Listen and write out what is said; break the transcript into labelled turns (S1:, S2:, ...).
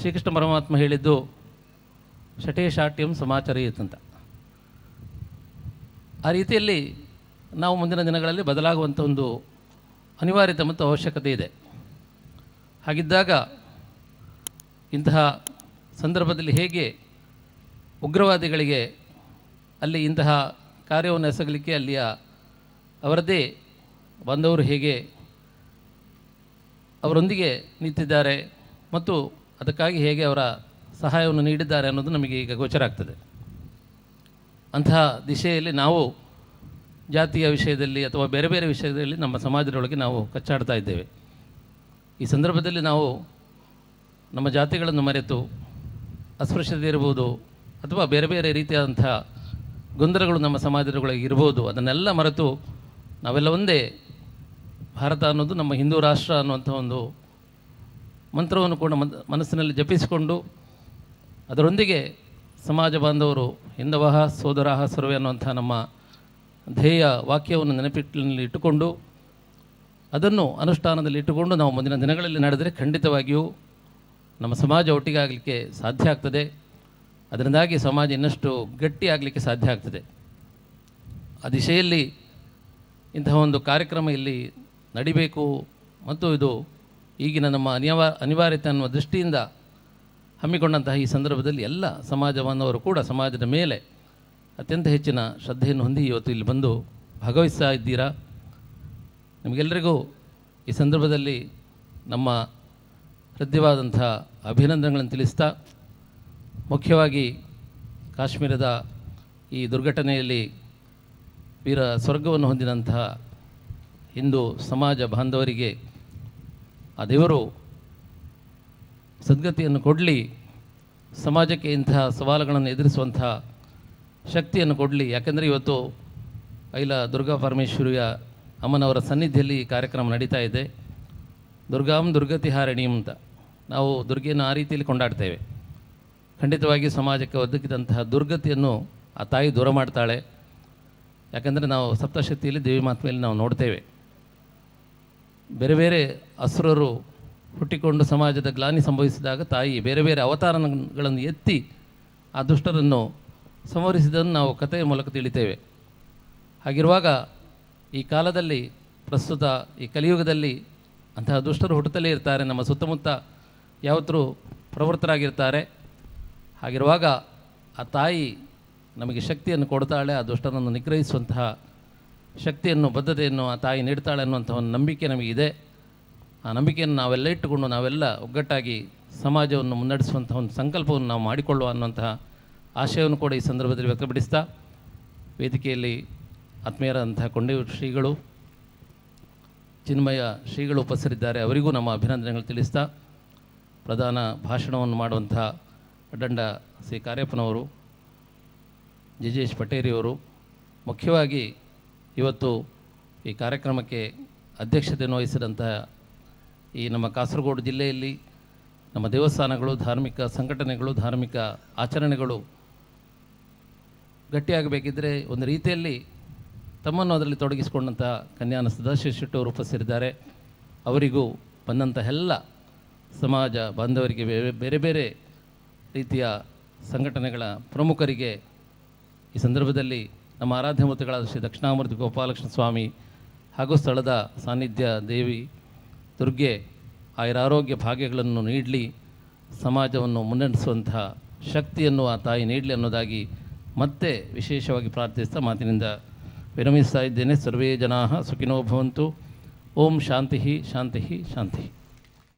S1: ಶ್ರೀಕೃಷ್ಣ ಪರಮಾತ್ಮ ಹೇಳಿದ್ದು ಶಟೇಶಾಟ್ಯಂ ಸಮಾಚಾರ ಅಂತ ಆ ರೀತಿಯಲ್ಲಿ ನಾವು ಮುಂದಿನ ದಿನಗಳಲ್ಲಿ ಬದಲಾಗುವಂಥ ಒಂದು ಅನಿವಾರ್ಯತೆ ಮತ್ತು ಅವಶ್ಯಕತೆ ಇದೆ. ಹಾಗಿದ್ದಾಗ ಇಂತಹ ಸಂದರ್ಭದಲ್ಲಿ ಹೇಗೆ ಉಗ್ರವಾದಿಗಳಿಗೆ ಅಲ್ಲಿ ಇಂತಹ ಕಾರ್ಯವನ್ನು ಎಸಗಲಿಕ್ಕೆ ಅಲ್ಲಿಯ ಅವರದೇ ಬಂದವರು ಹೇಗೆ ಅವರೊಂದಿಗೆ ನಿಂತಿದ್ದಾರೆ ಮತ್ತು ಅದಕ್ಕಾಗಿ ಹೇಗೆ ಅವರ ಸಹಾಯವನ್ನು ನೀಡಿದ್ದಾರೆ ಅನ್ನೋದು ನಮಗೆ ಈಗ ಗೋಚರ ಆಗ್ತದೆ. ಅಂತಹ ದಿಶೆಯಲ್ಲಿ ನಾವು ಜಾತಿಯ ವಿಷಯದಲ್ಲಿ ಅಥವಾ ಬೇರೆ ಬೇರೆ ವಿಷಯದಲ್ಲಿ ನಮ್ಮ ಸಮಾಜದೊಳಗೆ ನಾವು ಕಚ್ಚಾಡ್ತಾ ಇದ್ದೇವೆ. ಈ ಸಂದರ್ಭದಲ್ಲಿ ನಾವು ನಮ್ಮ ಜಾತಿಗಳನ್ನು ಮರೆತು ಅಸ್ಪೃಶ್ಯತೆ ಇರ್ಬೋದು ಅಥವಾ ಬೇರೆ ಬೇರೆ ರೀತಿಯಾದಂಥ ಗೊಂದಲಗಳು ನಮ್ಮ ಸಮಾಜದೊಳಗೆ ಇರ್ಬೋದು, ಅದನ್ನೆಲ್ಲ ಮರೆತು ನಾವೆಲ್ಲ ಒಂದೇ. ಭಾರತ ಅನ್ನೋದು ನಮ್ಮ ಹಿಂದೂ ರಾಷ್ಟ್ರ ಅನ್ನುವಂಥ ಒಂದು ಮಂತ್ರವನ್ನು ಕೂಡ ಮನ್ ಮನಸ್ಸಿನಲ್ಲಿ ಜಪಿಸಿಕೊಂಡು ಅದರೊಂದಿಗೆ ಸಮಾಜ ಬಾಂಧವರು, ಹಿಂದವಹ, ಸೋದರಾಹ, ಸರ್ವೆ ಅನ್ನುವಂಥ ನಮ್ಮ ಧ್ಯೇಯ ವಾಕ್ಯವನ್ನು ನೆನಪಿಟ್ಟಿನಲ್ಲಿ ಇಟ್ಟುಕೊಂಡು ಅದನ್ನು ಅನುಷ್ಠಾನದಲ್ಲಿ ಇಟ್ಟುಕೊಂಡು ನಾವು ಮುಂದಿನ ದಿನಗಳಲ್ಲಿ ನಡೆದರೆ ಖಂಡಿತವಾಗಿಯೂ ನಮ್ಮ ಸಮಾಜ ಒಟ್ಟಿಗೆ ಆಗಲಿಕ್ಕೆ ಸಾಧ್ಯ ಆಗ್ತದೆ. ಅದರಿಂದಾಗಿ ಸಮಾಜ ಇನ್ನಷ್ಟು ಗಟ್ಟಿ ಆಗಲಿಕ್ಕೆ ಸಾಧ್ಯ ಆಗ್ತದೆ. ಆ ದಿಶೆಯಲ್ಲಿ ಇಂತಹ ಒಂದು ಕಾರ್ಯಕ್ರಮ ಇಲ್ಲಿ ನಡಿಬೇಕು ಮತ್ತು ಇದು ಈಗಿನ ನಮ್ಮ ಅನಿವಾ ಅನಿವಾರ್ಯತೆ ಅನ್ನುವ ದೃಷ್ಟಿಯಿಂದ ಹಮ್ಮಿಕೊಂಡಂತಹ ಈ ಸಂದರ್ಭದಲ್ಲಿ ಎಲ್ಲ ಸಮಾಜ ಬಾಂಧವರು ಕೂಡ ಸಮಾಜದ ಮೇಲೆ ಅತ್ಯಂತ ಹೆಚ್ಚಿನ ಶ್ರದ್ಧೆಯನ್ನು ಹೊಂದಿ ಇವತ್ತು ಇಲ್ಲಿ ಬಂದು ಭಾಗವಹಿಸ್ತಾ ಇದ್ದೀರಾ? ನಿಮಗೆಲ್ಲರಿಗೂ ಈ ಸಂದರ್ಭದಲ್ಲಿ ನಮ್ಮ ಹೃದಯವಾದಂಥ ಅಭಿನಂದನೆಗಳನ್ನು ತಿಳಿಸ್ತಾ, ಮುಖ್ಯವಾಗಿ ಕಾಶ್ಮೀರದ ಈ ದುರ್ಘಟನೆಯಲ್ಲಿ ವೀರ ಸ್ವರ್ಗವನ್ನು ಹೊಂದಿದಂತಹ ಹಿಂದೂ ಸಮಾಜ ಬಾಂಧವರಿಗೆ ಆ ದೇವರು ಸದ್ಗತಿಯನ್ನು ಕೊಡಲಿ, ಸಮಾಜಕ್ಕೆ ಇಂತಹ ಸವಾಲುಗಳನ್ನು ಎದುರಿಸುವಂಥ ಶಕ್ತಿಯನ್ನು ಕೊಡಲಿ. ಯಾಕೆಂದರೆ ಇವತ್ತು ಐಲ ದುರ್ಗಾ ಪರಮೇಶ್ವರಿಯ ಅಮ್ಮನವರ ಸನ್ನಿಧಿಯಲ್ಲಿ ಈ ಕಾರ್ಯಕ್ರಮ ನಡೀತಾ ಇದೆ. ದುರ್ಗಾಂ ದುರ್ಗತಿ ಹಾರಣಿ ಅಂತ. ನಾವು ದುರ್ಗೆಯನ್ನು ಆ ರೀತಿಯಲ್ಲಿ ಕೊಂಡಾಡ್ತೇವೆ. ಖಂಡಿತವಾಗಿ ಸಮಾಜಕ್ಕೆ ಒದಗಿದಂತಹ ದುರ್ಗತಿಯನ್ನು ಆ ತಾಯಿ ದೂರ ಮಾಡ್ತಾಳೆ. ಯಾಕಂದರೆ ನಾವು ಸಪ್ತಶಕ್ತಿಯಲ್ಲಿ ದೇವಿ ಮಾತ್ಮೆಯಲ್ಲಿ ನಾವು ನೋಡ್ತೇವೆ. ಬೇರೆ ಬೇರೆ ಅಸುರರು ಹುಟ್ಟಿಕೊಂಡು ಸಮಾಜದ ಗ್ಲಾನಿ ಸಂಭವಿಸಿದಾಗ ತಾಯಿ ಬೇರೆ ಬೇರೆ ಅವತಾರಗಳನ್ನು ಎತ್ತಿ ಆ ದುಷ್ಟರನ್ನು ಸಂವರಿಸಿದನ್ನು ನಾವು ಕಥೆಯ ಮೂಲಕ ತಿಳಿತೇವೆ. ಹಾಗಿರುವಾಗ ಈ ಕಾಲದಲ್ಲಿ ಪ್ರಸ್ತುತ ಈ ಕಲಿಯುಗದಲ್ಲಿ ಅಂತಹ ದುಷ್ಟರು ಹುಟ್ಟುತ್ತಲೇ ಇರ್ತಾರೆ. ನಮ್ಮ ಸುತ್ತಮುತ್ತ ಯಾವತ್ತರೂ ಪ್ರವೃತ್ತರಾಗಿರ್ತಾರೆ. ಹಾಗಿರುವಾಗ ಆ ತಾಯಿ ನಮಗೆ ಶಕ್ತಿಯನ್ನು ಕೊಡ್ತಾಳೆ, ಆ ದುಷ್ಟರನ್ನು ನಿಗ್ರಹಿಸುವಂತಹ ಶಕ್ತಿಯನ್ನು, ಬದ್ಧತೆಯನ್ನು ಆ ತಾಯಿ ನೀಡ್ತಾಳೆ ಅನ್ನುವಂಥ ಒಂದು ನಂಬಿಕೆ ನಮಗಿದೆ. ಆ ನಂಬಿಕೆಯನ್ನು ನಾವೆಲ್ಲ ಇಟ್ಟುಕೊಂಡು ನಾವೆಲ್ಲ ಒಗ್ಗಟ್ಟಾಗಿ ಸಮಾಜವನ್ನು ಮುನ್ನಡೆಸುವಂಥ ಒಂದು ಸಂಕಲ್ಪವನ್ನು ನಾವು ಮಾಡಿಕೊಳ್ಳುವ ಅನ್ನುವಂತಹ ಆಶಯವನ್ನು ಕೂಡ ಈ ಸಂದರ್ಭದಲ್ಲಿ ವ್ಯಕ್ತಪಡಿಸ್ತಾ, ವೇದಿಕೆಯಲ್ಲಿ ಆತ್ಮೀಯರಾದಂತಹ ಕೊಂಡೇವು ಶ್ರೀಗಳು, ಚಿನ್ಮಯ ಶ್ರೀಗಳು ಉಪಸ್ಥರಿದ್ದಾರೆ ಅವರಿಗೂ ನಮ್ಮ ಅಭಿನಂದನೆಗಳು ತಿಳಿಸ್ತಾ, ಪ್ರಧಾನ ಭಾಷಣವನ್ನು ಮಾಡುವಂಥ ಅಡ್ಡಂಡ ಸಿ. ಕಾರ್ಯಪ್ಪನವರು ಜಿಜೇಶ್ ಪಟೇರಿಯವರು, ಮುಖ್ಯವಾಗಿ ಇವತ್ತು ಈ ಕಾರ್ಯಕ್ರಮಕ್ಕೆ ಅಧ್ಯಕ್ಷತೆಯನ್ನು ವಹಿಸಿದಂತಹ ಈ ನಮ್ಮ ಕಾಸರಗೋಡು ಜಿಲ್ಲೆಯಲ್ಲಿ ನಮ್ಮ ದೇವಸ್ಥಾನಗಳು, ಧಾರ್ಮಿಕ ಸಂಘಟನೆಗಳು, ಧಾರ್ಮಿಕ ಆಚರಣೆಗಳು ಗಟ್ಟಿಯಾಗಬೇಕಿದ್ದರೆ ಒಂದು ರೀತಿಯಲ್ಲಿ ತಮ್ಮನ್ನು ಅದರಲ್ಲಿ ತೊಡಗಿಸಿಕೊಂಡಂಥ ಕನ್ಯಾನ ಸದಾಶಿವ ಶೆಟ್ಟವರು ಉಪಸ್ಥಿತರಿದ್ದಾರೆ ಅವರಿಗೂ ಬಂದಂಥ ಎಲ್ಲ ಸಮಾಜ ಬಾಂಧವರಿಗೆ ಬೇರೆ ಬೇರೆ ರೀತಿಯ ಸಂಘಟನೆಗಳ ಪ್ರಮುಖರಿಗೆ ಈ ಸಂದರ್ಭದಲ್ಲಿ ನಮ್ಮ ಆರಾಧ್ಯ ಮೂರ್ತಿಗಳಾದ ಶ್ರೀ ದಕ್ಷಿಣಾಮೂರ್ತಿ ಗೋಪಾಲಕೃಷ್ಣ ಸ್ವಾಮಿ ಹಾಗೂ ಸ್ಥಳದ ಸಾನ್ನಿಧ್ಯ ದೇವಿ ದುರ್ಗೆ ಆರೋಗ್ಯ ಭಾಗ್ಯಗಳನ್ನು ನೀಡಲಿ, ಸಮಾಜವನ್ನು ಮುನ್ನಡೆಸುವಂತಹ ಶಕ್ತಿಯನ್ನು ಆ ತಾಯಿ ನೀಡಲಿ ಅನ್ನೋದಾಗಿ ಮತ್ತೆ ವಿಶೇಷವಾಗಿ ಪ್ರಾರ್ಥಿಸ್ತಾ ಮಾತಿನಿಂದ ವಿರಮಿಸ್ತಾ ಇದ್ದೇನೆ. ಸರ್ವೇ ಜನಾ ಸುಖಿನೋ ಭವಂತು. ಓಂ ಶಾಂತಿ ಶಾಂತಿ ಶಾಂತಿ.